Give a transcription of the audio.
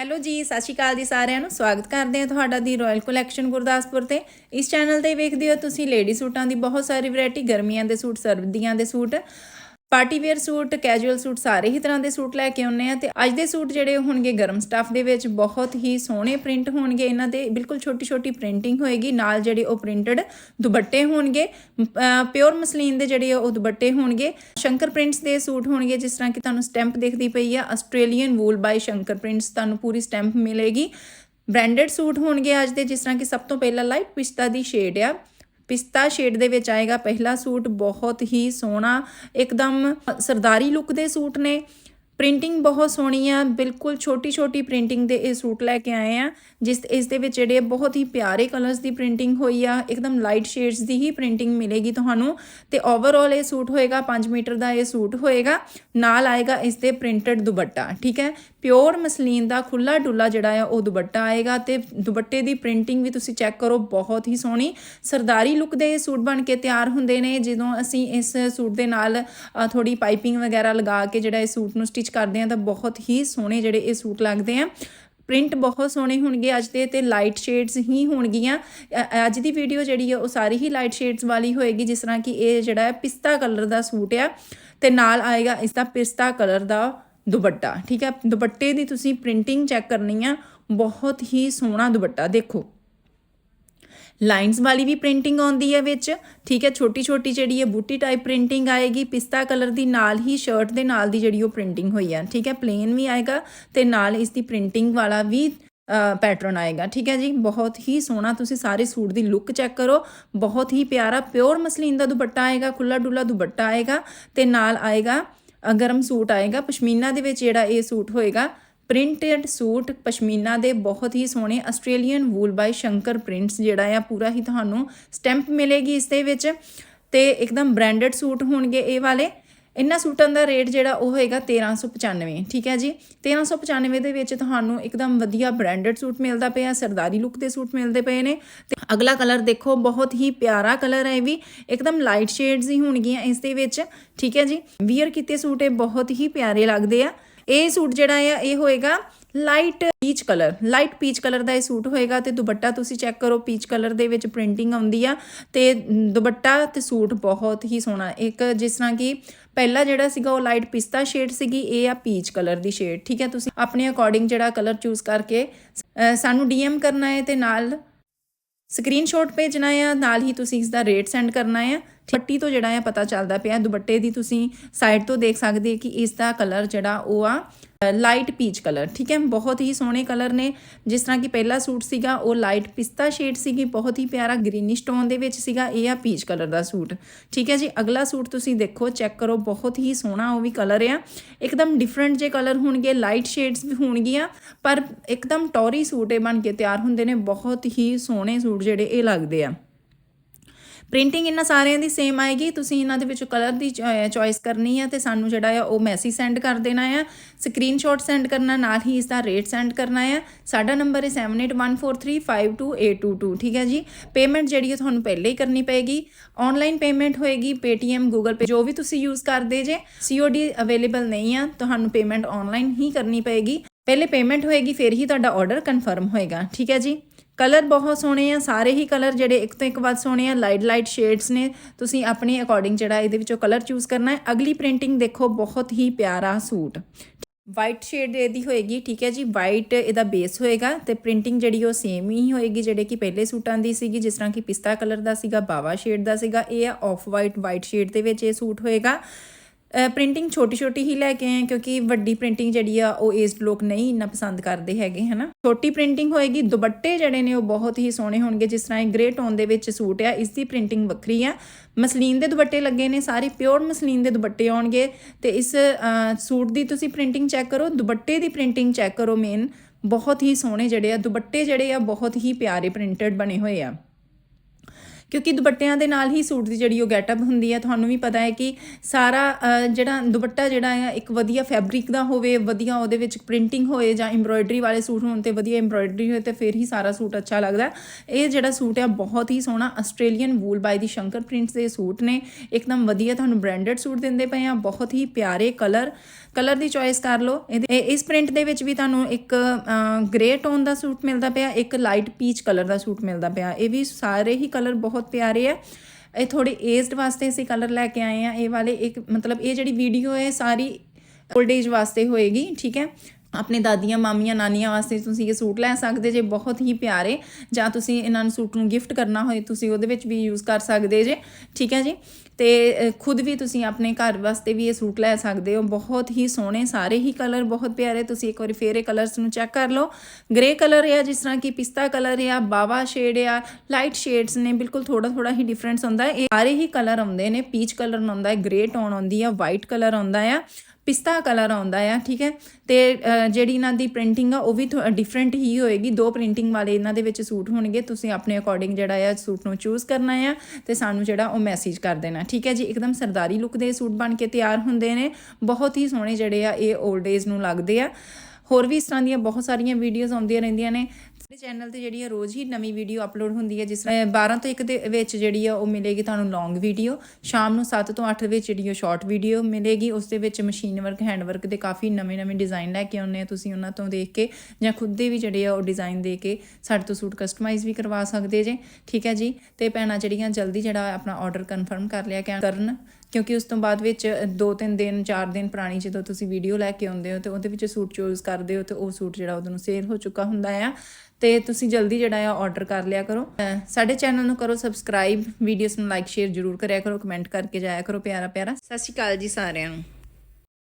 Hello ਜੀ, ਸਤਿ ਸ਼੍ਰੀ ਅਕਾਲ ਜੀ ਸਾਰਿਆਂ ਨੂੰ। ਸਵਾਗਤ ਕਰਦੇ ਹਾਂ ਤੁਹਾਡਾ ਦੀ ਰਾਇਲ ਕਲੈਕਸ਼ਨ ਗੁਰਦਾਸਪੁਰ ਤੇ। ਇਸ ਚੈਨਲ ਤੇ ਵੇਖਦੇ ਹੋ ਤੁਸੀਂ ਲੇਡੀ ਸੂਟਾਂ ਦੀ ਬਹੁਤ ਸਾਰੀ ਵੈਰਾਈਟੀ ਗਰਮੀਆਂ ਦੇ ਸੂਟ, ਸਰਦੀਆਂ ਦੇ suit. Party wear suit casual suit ਸਾਰੇ ਹੀ ਤਰ੍ਹਾਂ ਦੇ ਸੂਟ ਲੈ ਕੇ ਆਉਨੇ ਆ ਤੇ ਅੱਜ ਦੇ ਸੂਟ ਜਿਹੜੇ ਹੋਣਗੇ ਗਰਮ ਸਟੱਫ ਦੇ ਵਿੱਚ, ਬਹੁਤ ਹੀ ਸੋਹਣੇ ਪ੍ਰਿੰਟ ਹੋਣਗੇ ਇਹਨਾਂ ਦੇ, ਬਿਲਕੁਲ ਛੋਟੀ ਛੋਟੀ ਪ੍ਰਿੰਟਿੰਗ ਹੋਏਗੀ, ਨਾਲ ਜਿਹੜੇ ਉਹ ਪ੍ਰਿੰਟਡ ਦੁਪੱਟੇ ਹੋਣਗੇ ਪਿਓਰ ਮਸਲੀਨ ਦੇ ਜਿਹੜੇ ਉਹ ਦੁਪੱਟੇ ਹੋਣਗੇ, ਸ਼ੰਕਰ ਪ੍ਰਿੰਟਸ ਦੇ ਸੂਟ ਹੋਣਗੇ, ਜਿਸ ਤਰ੍ਹਾਂ ਕਿ ਤੁਹਾਨੂੰ ਸਟੈਂਪ ਦਿਖਦੀ ਪਈ ਆ Australian wool by Shankar prints ਤੁਹਾਨੂੰ ਪੂਰੀ ਸਟੈਂਪ ਮਿਲੇਗੀ। ਬ੍ਰਾਂਡਡ ਸੂਟ ਹੋਣਗੇ ਅੱਜ ਦੇ, ਜਿਸ ਤਰ੍ਹਾਂ ਕਿ ਸਭ ਤੋਂ ਪਹਿਲਾਂ ਲਾਈਟ ਪਿਸਤਾ ਦੀ ਸ਼ੇਡ ਆ। ਪਿਸਤਾ ਸ਼ੇਡ ਦੇ ਵਿੱਚ ਆਏਗਾ। ਪਹਿਲਾ ਸੂਟ ਬਹੁਤ ਹੀ ਸੋਹਣਾ, ਇੱਕਦਮ ਸਰਦਾਰੀ ਲੁੱਕ ਦੇ ਸੂਟ ਨੇ। ਪ੍ਰਿੰਟਿੰਗ ਬਹੁਤ ਸੋਹਣੀ ਆ। ਬਿਲਕੁਲ ਛੋਟੀ ਛੋਟੀ ਪ੍ਰਿੰਟਿੰਗ ਦੇ ਇਹ ਸੂਟ ਲੈ ਕੇ ਆਏ ਆ। ਜਿਸ ਇਸ ਦੇ ਵਿੱਚ ਜਿਹੜੇ ਬਹੁਤ ਹੀ ਪਿਆਰੇ ਕਲਰਸ ਦੀ ਪ੍ਰਿੰਟਿੰਗ ਹੋਈ ਆ, ਇੱਕਦਮ ਲਾਈਟ ਸ਼ੇਡਸ ਦੀ ਹੀ ਪ੍ਰਿੰਟਿੰਗ ਮਿਲੇਗੀ ਤੁਹਾਨੂੰ। ਤੇ ਓਵਰਆਲ ਇਹ ਸੂਟ ਹੋਏਗਾ 5 ਮੀਟਰ ਦਾ ਇਹ ਸੂਟ ਹੋਏਗਾ। ਨਾਲ ਆਏਗਾ ਇਸ ਦੇ ਪ੍ਰਿੰਟਡ ਦੁਪੱਟਾ, ਠੀਕ ਹੈ? ਪਿਓਰ ਮਸਲੀਨ ਦਾ ਖੁੱਲਾ ਡੁੱਲਾ ਜਿਹੜਾ ਆ ਉਹ ਦੁਪੱਟਾ ਆਏਗਾ ਤੇ ਦੁਪੱਟੇ ਦੀ ਪ੍ਰਿੰਟਿੰਗ ਵੀ ਤੁਸੀਂ ਚੈੱਕ ਕਰੋ ਬਹੁਤ ਹੀ ਸੋਹਣੀ ਸਰਦਾਰੀ ਲੁੱਕ ਦੇ ਇਹ ਸੂਟ ਬਣ ਕੇ ਤਿਆਰ ਹੁੰਦੇ ਨੇ। ਜਦੋਂ ਅਸੀਂ ਇਸ ਸੂਟ ਦੇ ਨਾਲ ਅ, ਥੋੜੀ ਪਾਈਪਿੰਗ ਵਗੈਰਾ ਲਗਾ ਕੇ ਜਿਹੜਾ ਇਹ ਸੂਟ ਨੂੰ ਸਟਿਚ ਕਰਦੇ ਆ ਤਾਂ ਬਹੁਤ ਹੀ ਸੋਹਣੇ ਜਿਹੜੇ ਇਹ ਸੂਟ ਲੱਗਦੇ ਆ। ਪ੍ਰਿੰਟ ਬਹੁਤ ਸੋਹਣੇ ਹੋਣਗੇ ਅੱਜ ਦੇ ਤੇ ਲਾਈਟ ਸ਼ੇਡਸ ਹੀ ਹੋਣਗੀਆਂ। ਅ- ਅੱਜ ਦੀ ਵੀਡੀਓ ਜਿਹੜੀ ਹੈ ਉਹ ਸਾਰੀ ਹੀ ਲਾਈਟ ਸ਼ੇਡਸ ਵਾਲੀ ਹੋਏਗੀ ਜਿਸ ਤਰ੍ਹਾਂ ਕਿ ਇਹ ਜਿਹੜਾ ਹੈ ਪਿਸਤਾ ਕਲਰ ਦਾ ਸੂਟ ਆ ਤੇ ਨਾਲ ਆਏਗਾ ਇਸ ਦਾ ਪਿਸਤਾ ਕਲਰ ਦਾ ਦੁਪੱਟਾ, ਠੀਕ ਹੈ? ਦੁਪੱਟੇ ਦੀ ਤੁਸੀਂ ਪ੍ਰਿੰਟਿੰਗ ਚੈੱਕ ਕਰਨੀ ਆ, ਬਹੁਤ ਹੀ ਸੋਹਣਾ ਦੁਪੱਟਾ, ਦੇਖੋ। ਲਾਈਨਸ ਵਾਲੀ ਵੀ ਪ੍ਰਿੰਟਿੰਗ ਆਉਂਦੀ ਹੈ ਵਿੱਚ, ਠੀਕ ਹੈ? ਛੋਟੀ ਛੋਟੀ ਜਿਹੜੀ ਹੈ ਬੂਟੀ ਟਾਈਪ ਪ੍ਰਿੰਟਿੰਗ ਆਏਗੀ, ਪਿਸਤਾ ਕਲਰ ਦੀ ਨਾਲ ਹੀ ਸ਼ਰਟ ਦੇ ਨਾਲ ਦੀ ਜਿਹੜੀ ਉਹ ਪ੍ਰਿੰਟਿੰਗ ਹੋਈ ਹੈ ਠੀਕ ਹੈ? ਪਲੇਨ ਵੀ ਆਏਗਾ ਤੇ ਨਾਲ ਇਸ ਦੀ ਪ੍ਰਿੰਟਿੰਗ ਵਾਲਾ ਵੀ ਪੈਟਰਨ ਆਏਗਾ, ਠੀਕ ਹੈ ਜੀ? ਬਹੁਤ ਹੀ ਸੋਹਣਾ ਤੁਸੀਂ ਸਾਰੇ ਸੂਟ ਦੀ ਲੁੱਕ ਚੈੱਕ ਕਰੋ, ਬਹੁਤ ਹੀ ਪਿਆਰਾ ਪਿਓਰ ਮਸਲੀਨ ਦਾ ਦੁਪੱਟਾ ਆਏਗਾ ਖੁੱਲਾ ਡੁੱਲਾ ਦੁਪੱਟਾ ਆਏਗਾ ਤੇ ਨਾਲ ਆਏਗਾ ਗਰਮ ਸੂਟ ਆਏਗਾ, ਪਸ਼ਮੀਨਾ ਦੇ ਵਿੱਚ ਜਿਹੜਾ ਇਹ ਸੂਟ ਹੋਏਗਾ, ਪ੍ਰਿੰਟਡ ਸੂਟ ਪਸ਼ਮੀਨਾ ਦੇ ਬਹੁਤ ਹੀ ਸੋਹਣੇ Australian wool by Shankar prints ਜਿਹੜਾ ਆ, ਪੂਰਾ ਹੀ ਤੁਹਾਨੂੰ ਸਟੈਂਪ ਮਿਲੇਗੀ ਇਸ ਦੇ ਵਿੱਚ ਤੇ ਇੱਕਦਮ ਬ੍ਰਾਂਡਡ ਸੂਟ ਹੋਣਗੇ ਇਹ ਵਾਲੇ। ਇਹਨਾਂ ਸੂਟਾਂ ਦਾ ਰੇਟ ਜਿਹੜਾ ਉਹ ਹੋਏਗਾ 1395 ਠੀਕ ਹੈ ਜੀ? 1395 ਦੇ ਵਿੱਚ ਤੁਹਾਨੂੰ ਇੱਕਦਮ ਵਧੀਆ ਬ੍ਰਾਂਡਡ ਸੂਟ ਮਿਲਦਾ ਪਿਆ, ਸਰਦਾਰੀ ਲੁੱਕ ਦੇ ਸੂਟ ਮਿਲਦੇ ਪਏ ਨੇ। ਤੇ ਅਗਲਾ ਕਲਰ ਦੇਖੋ, ਬਹੁਤ ਹੀ ਪਿਆਰਾ ਕਲਰ ਹੈ ਇਹ ਵੀ। ਇੱਕਦਮ ਲਾਈਟ ਸ਼ੇਡਸ ਹੀ ਹੋਣਗੀਆਂ ਇਸ ਦੇ ਵਿੱਚ, ਠੀਕ ਹੈ ਜੀ? ਵੀਅਰ ਕੀਤੇ ਸੂਟ ਇਹ ਬਹੁਤ ਹੀ ਪਿਆਰੇ ਲੱਗਦੇ ਆ। ਇਹ ਸੂਟ ਜਿਹੜਾ ਆ, ਇਹ ਹੋਏਗਾ light peach colour, light peach colour ਦਾ ਇਹ ਸੂਟ ਹੋਏਗਾ ਤੇ ਦੁਪੱਟਾ ਤੁਸੀਂ ਚੈੱਕ ਕਰੋ, ਪੀਚ ਕਲਰ ਦੇ ਵਿੱਚ ਪ੍ਰਿੰਟਿੰਗ ਆਉਂਦੀ ਆ ਤੇ ਦੁਪੱਟਾ ਤੇ ਸੂਟ ਬਹੁਤ ਹੀ ਸੋਹਣਾ, ਇੱਕ ਜਿਸ ਤਰ੍ਹਾਂ ਕਿ ਪਹਿਲਾ ਜਿਹੜਾ ਸੀਗਾ ਉਹ ਲਾਈਟ ਪਿਸਤਾ ਸ਼ੇਡ ਸੀਗੀ, ਇਹ ਆ ਪੀਚ ਕਲਰ ਦੀ ਸ਼ੇਡ, ਠੀਕ ਹੈ ਤੁਸੀਂ ਆਪਣੇ ਅਕੋਰਡਿੰਗ ਜਿਹੜਾ ਕਲਰ ਚੂਜ਼ ਕਰਕੇ ਸਾਨੂੰ ਡੀਐਮ ਕਰਨਾ ਹੈ ਤੇ ਨਾਲ ਸਕਰੀਨਸ਼ਾਟ ਭੇਜਣਾ ਆ ਨਾਲ ਹੀ ਤੁਸੀਂ ਇਸ ਦਾ ਰੇਟ ਸੈਂਡ ਕਰਨਾ ਆ ਪੱਟੀ ਤੋਂ ਜਿਹੜਾ ਆ ਪਤਾ ਚੱਲਦਾ ਪਿਆ, ਦੁਪੱਟੇ ਦੀ ਤੁਸੀਂ ਸਾਈਡ ਤੋਂ ਦੇਖ ਸਕਦੇ ਕਿ ਇਸ ਦਾ ਕਲਰ ਜਿਹੜਾ ਉਹ ਆ ਲਾਈਟ ਪੀਚ ਕਲਰ ਠੀਕ ਹੈ? ਬਹੁਤ ਹੀ ਸੋਹਣੇ ਕਲਰ ਨੇ। ਜਿਸ ਤਰ੍ਹਾਂ ਕਿ ਪਹਿਲਾ ਸੂਟ ਸੀਗਾ, ਉਹ ਲਾਈਟ ਪਿਸਤਾ ਸ਼ੇਡ ਸੀਗੀ, ਬਹੁਤ ਹੀ ਪਿਆਰਾ ਗ੍ਰੀਨਿਸ਼ ਟੋਨ ਦੇ ਵਿੱਚ ਸੀਗਾ, ਇਹ ਆ ਪੀਚ ਕਲਰ ਦਾ ਸੂਟ। ਠੀਕ ਹੈ ਜੀ? ਅਗਲਾ ਸੂਟ ਤੁਸੀਂ ਦੇਖੋ ਚੈੱਕ ਕਰੋ, ਬਹੁਤ ਹੀ ਸੋਹਣਾ ਉਹ ਵੀ ਕਲਰ ਆ। ਇੱਕਦਮ ਡਿਫਰੈਂਟ ਜੇ ਕਲਰ ਹੋਣਗੇ ਲਾਈਟ ਸ਼ੇਡਸ ਵੀ ਹੋਣਗੀਆਂ, ਪਰ ਇੱਕਦਮ ਟੌਰੀ ਸੂਟ ਇਹ ਬਣ ਕੇ ਤਿਆਰ ਹੁੰਦੇ ਨੇ, ਬਹੁਤ ਹੀ ਸੋਹਣੇ ਸੂਟ ਜਿਹੜੇ ਇਹ ਲੱਗਦੇ ਆ। ਪ੍ਰਿੰਟਿੰਗ ਇਹਨਾਂ ਸਾਰਿਆਂ ਦੀ ਸੇਮ ਆਏਗੀ। ਤੁਸੀਂ ਇਹਨਾਂ ਦੇ ਵਿੱਚੋਂ ਕਲਰ ਦੀ ਚੋਇਸ ਕਰਨੀ ਹੈ ਤੇ ਸਾਨੂੰ ਜਿਹੜਾ ਆ ਉਹ ਮੈਸੇਜ ਸੈਂਡ ਕਰ ਦੇਣਾ ਆ। ਸਕਰੀਨਸ਼ਾਟ ਸੈਂਡ ਕਰਨਾ, ਨਾਲ ਹੀ ਇਸ ਦਾ ਰੇਟ ਸੈਂਡ ਕਰਨਾ ਆ। ਸਾਡਾ ਨੰਬਰ ਹੈ 7814352822 ਠੀਕ ਹੈ ਜੀ? ਪੇਮੈਂਟ ਜਿਹੜੀ ਹੈ ਤੁਹਾਨੂੰ ਪਹਿਲੇ ਹੀ ਕਰਨੀ ਪਏਗੀ। ਆਨਲਾਈਨ ਪੇਮੈਂਟ ਹੋਏਗੀ, Paytm, Google Pay, ਜੋ ਵੀ ਤੁਸੀਂ ਯੂਜ਼ ਕਰਦੇ ਜੇ। COD ਅਵੇਲੇਬਲ ਨਹੀਂ ਆ, ਤੁਹਾਨੂੰ ਪੇਮੈਂਟ ਆਨਲਾਈਨ ਹੀ ਕਰਨੀ ਪਏਗੀ। ਪਹਿਲੇ ਪੇਮੈਂਟ ਹੋਏਗੀ, ਫਿਰ ਹੀ ਤੁਹਾਡਾ ਆਰਡਰ ਕਨਫਰਮ ਹੋਏਗਾ, ਠੀਕ ਹੈ ਜੀ? ਕਲਰ ਬਹੁਤ ਸੋਹਣੇ ਆ, ਸਾਰੇ ਹੀ ਕਲਰ ਜਿਹੜੇ ਇੱਕ ਤੋਂ ਇੱਕ ਵੱਧ ਸੋਹਣੇ ਆ ਲਾਈਟ ਲਾਈਟ ਸ਼ੇਡਸ ਨੇ। ਤੁਸੀਂ ਆਪਣੇ ਅਕੋਰਡਿੰਗ ਜਿਹੜਾ ਇਹਦੇ ਵਿੱਚੋਂ ਕਲਰ ਚੂਜ਼ ਕਰਨਾ ਹੈ। ਅਗਲੀ ਪ੍ਰਿੰਟਿੰਗ ਦੇਖੋ, ਬਹੁਤ ਹੀ ਪਿਆਰਾ ਸੂਟ। ਵਾਈਟ ਸ਼ੇਡ ਇਹਦੀ ਹੋਏਗੀ, ਠੀਕ ਹੈ ਜੀ? ਵਾਈਟ ਇਹਦਾ ਬੇਸ ਹੋਏਗਾ ਤੇ ਪ੍ਰਿੰਟਿੰਗ ਜਿਹੜੀ ਉਹ ਸੇਮ ਹੀ ਹੋਏਗੀ ਜਿਹੜੇ ਕਿ ਪਹਿਲੇ ਸੂਟਾਂ ਦੀ ਸੀਗੀ, ਜਿਸ ਤਰ੍ਹਾਂ ਕਿ ਪਿਸਤਾ ਕਲਰ ਦਾ ਸੀਗਾ, ਬਾਵਾ ਸ਼ੇਡ ਦਾ ਸੀਗਾ। ਇਹ ਆ ਆਫ ਵਾਈਟ ਵਾਈਟ ਸ਼ੇਡ ਦੇ ਵਿੱਚ ਇਹ ਸੂਟ ਹੋਏਗਾ। ਪ੍ਰਿੰਟਿੰਗ ਛੋਟੀ ਛੋਟੀ ਹੀ ਲੈ ਕੇ ਆਏ ਕਿਉਂਕਿ ਵੱਡੀ ਪ੍ਰਿੰਟਿੰਗ ਜਿਹੜੀ ਆ ਉਹ ਏਜਡ ਲੋਕ ਨਹੀਂ ਇੰਨਾ ਪਸੰਦ ਕਰਦੇ ਹੈਗੇ, ਹਨਾ? ਛੋਟੀ ਪ੍ਰਿੰਟਿੰਗ ਹੋਏਗੀ, ਦੁਪੱਟੇ ਜਿਹੜੇ ਨੇ ਉਹ ਬਹੁਤ ਹੀ ਸੋਹਣੇ ਹੋਣਗੇ, ਜਿਸ ਤਰ੍ਹਾਂ ਇਹ ਗ੍ਰੇ ਟੋਨ ਦੇ ਵਿੱਚ ਸੂਟ ਆ, ਇਸ ਦੀ ਪ੍ਰਿੰਟਿੰਗ ਵੱਖਰੀ ਆ। ਮਸਲੀਨ ਦੇ ਦੁਪੱਟੇ ਲੱਗੇ ਨੇ, ਸਾਰੇ ਪਿਓਰ ਮਸਲੀਨ ਦੇ ਦੁਪੱਟੇ ਆਉਣਗੇ ਤੇ ਇਸ ਸੂਟ ਦੀ ਤੁਸੀਂ ਪ੍ਰਿੰਟਿੰਗ ਚੈੱਕ ਕਰੋ, ਦੁਪੱਟੇ ਦੀ ਪ੍ਰਿੰਟਿੰਗ ਚੈੱਕ ਕਰੋ ਮੇਨ ਬਹੁਤ ਹੀ ਸੋਹਣੇ ਜਿਹੜੇ ਆ, ਦੁਪੱਟੇ ਜਿਹੜੇ ਆ ਬਹੁਤ ਹੀ ਪਿਆਰੇ ਪ੍ਰਿੰਟਡ ਬਣੇ ਹੋਏ ਆ। ਕਿਉਂਕਿ ਦੁਪੱਟਿਆਂ ਦੇ ਨਾਲ ਹੀ ਸੂਟ ਦੀ ਜਿਹੜੀ ਉਹ ਗੈਟਅਪ ਹੁੰਦੀ ਹੈ ਤੁਹਾਨੂੰ ਵੀ ਪਤਾ ਹੈ ਕਿ ਸਾਰਾ ਜਿਹੜਾ ਦੁਪੱਟਾ ਜਿਹੜਾ ਹੈ ਇੱਕ ਵਧੀਆ ਫੈਬਰਿਕ ਦਾ ਹੋਵੇ, ਵਧੀਆ ਉਹਦੇ ਵਿੱਚ ਪ੍ਰਿੰਟਿੰਗ ਹੋਏ ਜਾਂ ਐਮਬ੍ਰੋਇਡਰੀ ਵਾਲੇ ਸੂਟ ਹੋਣ ਤੇ ਵਧੀਆ ਐਮਬ੍ਰੋਇਡਰੀ ਹੋਏ ਤੇ ਫਿਰ ਹੀ ਸਾਰਾ ਸੂਟ ਅੱਛਾ ਲੱਗਦਾ ਇਹ ਜਿਹੜਾ ਸੂਟ ਹੈ ਬਹੁਤ ਹੀ ਸੋਹਣਾ Australian wool by the Shankar prints ਦੇ ਸੂਟ ਨੇ। ਇੱਕਦਮ ਵਧੀਆ ਤੁਹਾਨੂੰ ਬ੍ਰਾਂਡਡ ਸੂਟ ਦਿੰਦੇ ਪਏ ਆ, ਬਹੁਤ ਹੀ ਪਿਆਰੇ ਕਲਰ ਕਲਰ ਦੀ ਚੋਇਸ ਕਰ ਲਓ। ਇਹਦੇ ਇਸ ਪ੍ਰਿੰਟ ਦੇ ਵਿੱਚ ਵੀ ਤੁਹਾਨੂੰ ਇੱਕ ਗ੍ਰੇ ਟੋਨ ਦਾ ਸੂਟ ਮਿਲਦਾ ਪਿਆ, ਇੱਕ ਲਾਈਟ ਪੀਚ ਕਲਰ ਦਾ ਸੂਟ ਮਿਲਦਾ ਪਿਆ। ਇਹ ਵੀ ਸਾਰੇ ਹੀ ਕਲਰ ਬਹੁਤ ਪਿਆਰੇ ਆ। ਇਹ ਥੋੜੇ ਏਜਡ ਵਾਸਤੇ ਅਸੀਂ ਕਲਰ ਲੈ ਕੇ ਆਏ ਆ। ਇਹ ਵਾਲੇ ਇੱਕ ਮਤਲਬ ਇਹ ਜਿਹੜੀ ਵੀਡੀਓ ਹੈ ਸਾਰੀ 올ਡ ਏਜ ਵਾਸਤੇ ਹੋਏਗੀ, ਠੀਕ ਹੈ? ਆਪਣੇ ਦਾਦੀਆਂ, ਮਾਮੀਆਂ, ਨਾਨੀਆਂ ਵਾਸਤੇ ਤੁਸੀਂ ਇਹ ਸੂਟ ਲੈ ਸਕਦੇ ਜੇ, ਬਹੁਤ ਹੀ ਪਿਆਰੇ। ਜਾਂ ਤੁਸੀਂ ਇਹਨਾਂ ਨੂੰ ਸੂਟ ਨੂੰ ਗਿਫਟ ਕਰਨਾ ਹੋਏ, ਤੁਸੀਂ ਉਹਦੇ ਵਿੱਚ ਵੀ ਯੂਜ਼ ਕਰ ਸਕਦੇ ਜੇ, ਠੀਕ ਹੈ ਜੀ? ਤੇ ਖੁਦ ਵੀ ਤੁਸੀਂ ਆਪਣੇ ਘਰ ਵਾਸਤੇ ਵੀ ਇਹ ਸੂਟ ਲੈ ਸਕਦੇ ਹੋ। ਬਹੁਤ ਹੀ ਸੋਹਣੇ, ਸਾਰੇ ਹੀ ਕਲਰ ਬਹੁਤ ਪਿਆਰੇ। ਤੁਸੀਂ ਇੱਕ ਵਾਰੀ ਫੇਰ ਇਹ ਕਲਰਸ ਨੂੰ ਚੈੱਕ ਕਰ ਲਓ। ਗ੍ਰੇ ਕਲਰ ਆ, ਜਿਸ ਤਰ੍ਹਾਂ ਕਿ ਪਿਸਤਾ ਕਲਰ ਆ, ਬਾਵਾ ਸ਼ੇਡ ਆ ਲਾਈਟ ਸ਼ੇਡਸ ਨੇ, ਬਿਲਕੁਲ ਥੋੜਾ ਥੋੜਾ ਹੀ ਡਿਫਰੈਂਸ ਹੁੰਦਾ ਹੈ। ਇਹ ਸਾਰੇ ਹੀ ਕਲਰ ਆਉਂਦੇ ਨੇ। ਪੀਚ ਕਲਰ ਆਉਂਦਾ ਹੈ ਗ੍ਰੇ ਟੋਨ ਆਉਂਦੀ ਆ ਵਾਈਟ ਕਲਰ ਆਉਂਦਾ ਆ, ਪਿਸਤਾ ਕਲਰ ਆਉਂਦਾ ਆ, ਠੀਕ ਹੈ? ਤੇ ਜਿਹੜੀ ਇਹਨਾਂ ਦੀ ਪ੍ਰਿੰਟਿੰਗ ਆ, ਉਹ ਵੀ ਡਿਫਰੈਂਟ ਹੀ ਹੋਏਗੀ। ਦੋ ਪ੍ਰਿੰਟਿੰਗ ਵਾਲੇ ਇਹਨਾਂ ਦੇ ਵਿੱਚ ਸੂਟ ਹੋਣਗੇ। ਤੁਸੀਂ ਆਪਣੇ ਅਕੋਰਡਿੰਗ ਜਿਹੜਾ ਆ, ਸੂਟ ਨੂੰ ਚੂਜ਼ ਕਰਨਾ ਆ ਤੇ ਸਾਨੂੰ ਜਿਹੜਾ ਉਹ ਮੈਸੇਜ ਕਰ ਦੇਣਾ ਠੀਕ ਹੈ ਜੀ, ਇੱਕਦਮ ਸਰਦਾਰੀ ਲੁੱਕ ਦੇ ਸੂਟ ਬਣ ਕੇ ਤਿਆਰ ਹੁੰਦੇ ਨੇ। ਬਹੁਤ ਹੀ ਸੋਹਣੇ ਜਿਹੜੇ ਆ, ਇਹ 올ਡ ਏਜ ਨੂੰ ਲੱਗਦੇ ਆ। ਹੋਰ ਵੀ ਇਸ ਤਰ੍ਹਾਂ ਦੀਆਂ ਬਹੁਤ ਸਾਰੀਆਂ ਵੀਡੀਓਜ਼ ਆਉਂਦੀਆਂ ਰਹਿੰਦੀਆਂ ਨੇ। ਸਾਡੇ ਚੈਨਲ ਤੇ ਜਿਹੜੀ ਆ ਰੋਜ਼ ਹੀ ਨਵੀਂ ਵੀਡੀਓ ਅਪਲੋਡ ਹੁੰਦੀ ਹੈ, ਜਿਸ ਤਰ੍ਹਾਂ 12 ਤੋਂ 1 ਦੇ ਵਿੱਚ ਜਿਹੜੀ ਆ, ਉਹ ਮਿਲੇਗੀ ਤੁਹਾਨੂੰ ਲੌਂਗ ਵੀਡੀਓ ਸ਼ਾਮ ਨੂੰ 7 ਤੋਂ 8 ਵਿੱਚ ਜਿਹੜੀ ਉਹ ਸ਼ਾਰਟ ਵੀਡੀਓ ਮਿਲੇਗੀ, ਉਸ ਦੇ ਵਿੱਚ ਮਸ਼ੀਨ ਵਰਕ ਹੈਂਡ ਵਰਕ ਦੇ ਕਾਫੀ ਨਵੇਂ ਨਵੇਂ ਡਿਜ਼ਾਈਨ ਲੈ ਕੇ ਆਉਂਦੇ ਆ ਤੁਸੀਂ ਉਹਨਾਂ ਤੋਂ ਦੇਖ ਕੇ, ਜਾਂ ਖੁਦ ਦੇ ਵੀ ਜਿਹੜੇ ਆ, ਉਹ ਡਿਜ਼ਾਈਨ ਦੇ ਕੇ ਸਾਡੇ ਤੋਂ ਸੂਟ ਕਸਟਮਾਈਜ਼ ਵੀ ਕਰਵਾ ਸਕਦੇ ਜੇ। ਠੀਕ ਹੈ ਜੀ? ਤੇ ਭੈਣਾਂ, ਜਿਹੜੀਆਂ ਜਲਦੀ ਜਿਹੜਾ ਆਪਣਾ ਆਰਡਰ ਕਨਫਰਮ ਕਰ ਲਿਆ ਕਿ ਕਰਨ ਕਿਉਂਕਿ ਉਸ ਤੋਂ ਬਾਅਦ ਵਿੱਚ 2-3 ਦਿਨ 4 ਦਿਨ ਪੁਰਾਣੀ ਜਦੋਂ ਤੁਸੀਂ ਵੀਡੀਓ ਲੈ ਕੇ ਆਉਂਦੇ ਹੋ, ਤੇ ਉਹਦੇ ਵਿੱਚ ਸੂਟ ਚੂਜ਼ ਕਰਦੇ ਹੋ, ਤੇ ਉਹ ਸੂਟ ਜਿਹੜਾ ਉਹਦੋਂ ਸੇਲ ਹੋ ਚੁੱਕਾ ਹੁੰਦਾ ਆ। ਤੇ ਤੁਸੀਂ ਜਲਦੀ ਜਿਹੜਾ ਆ ਆਰਡਰ ਕਰ ਲਿਆ ਕਰੋ। ਸਾਡੇ ਚੈਨਲ ਨੂੰ ਕਰੋ ਸਬਸਕ੍ਰਾਈਬ ਵੀਡੀਓਸ ਨੂੰ ਲਾਈਕ ਸ਼ੇਅਰ ਜ਼ਰੂਰ ਕਰਿਆ ਕਰੋ ਕਮੈਂਟ ਕਰਕੇ ਜਾਇਆ ਕਰੋ ਪਿਆਰਾ ਪਿਆਰਾ ਸਤਿ ਸ਼੍ਰੀ ਅਕਾਲ ਜੀ ਸਾਰਿਆਂ ਨੂੰ।